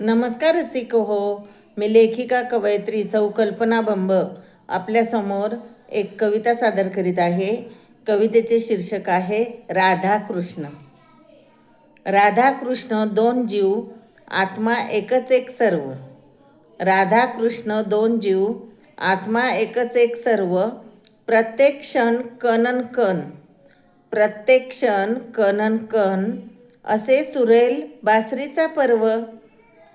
नमस्कार रसिको हो मी लेखिका कवयित्री सौ कल्पना बंब. आपल्यासमोर एक कविता सादर करीत आहे. कवितेचे शीर्षक आहे राधाकृष्ण. राधाकृष्ण दोन जीव आत्मा एकच एक सर्व. राधाकृष्ण दोन जीव आत्मा एकच एक सर्व. प्रत्येक क्षण कणन कण. प्रत्येक क्षण कणन कण. असे सुरेल बासरीचा पर्व.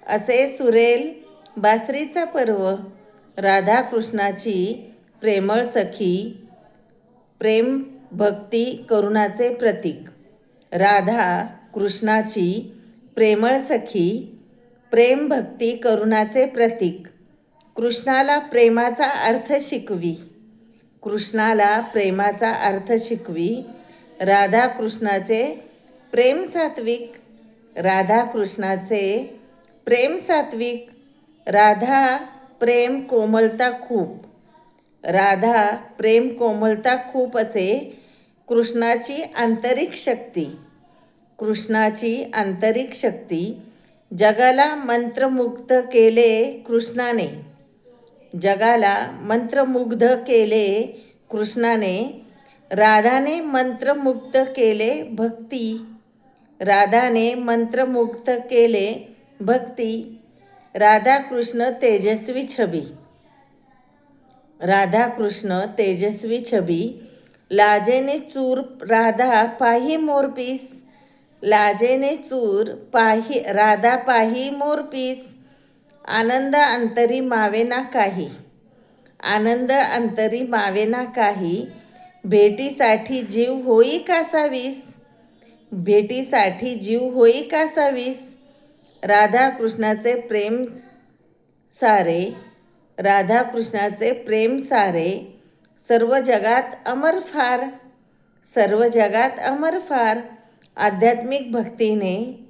असे सुरेल बासरीचा पर्व राधाकृष्णाची प्रेमळ सखी प्रेम भक्ती करुणाचे प्रतीक. राधा कृष्णाची प्रेमळ सखी प्रेम भक्ती करुणाचे प्रतीक. कृष्णाला प्रेमाचा अर्थ शिकवी. कृष्णाला प्रेमाचा अर्थ शिकवी. राधाकृष्णाचे प्रेम सात्विक राधाकृष्णाचे प्रेम सात्विक राधा प्रेम कोमलता खूप. राधा प्रेम कोमलता खूप असे कृष्णाची आंतरिक शक्ती. कृष्णाची आंतरिक शक्ती जगाला मंत्रमुग्ध केले कृष्णाने. जगाला मंत्रमुग्ध केले कृष्णाने. राधाने मंत्रमुग्ध केले भक्ती. राधाने मंत्रमुग्ध केले भक्ती राधाकृष्ण तेजस्वी छबी. राधाकृष्ण तेजस्वी छबी. लाजेने चूर राधा पाही मोरपीस. लाजेने चूर पाही राधा पाही मोरपीस. आनंद अंतरी मावेना काही. आनंद अंतरी मावेना काही. भेटीसाठी जीव होई कासावीस भेटीसाठी जीव होई कासावीस राधाकृष्णाचे प्रेम सारे राधाकृष्णाचे प्रेम सारे सर्व जगात अमर फार सर्व जगात अमर फार आध्यात्मिक भक्तीने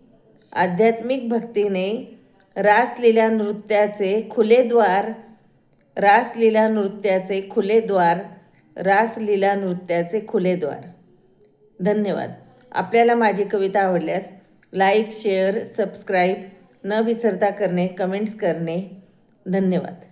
आध्यात्मिक भक्तीने रासलीला नृत्याचे खुले द्वार रासलीला नृत्याचे खुले द्वार रासलीला नृत्याचे खुले द्वार. धन्यवाद. आपल्याला माझी कविता आवडल्यास लाईक शेअर सबस्क्राईब न विसरता करणे कमेंट्स करणे. धन्यवाद.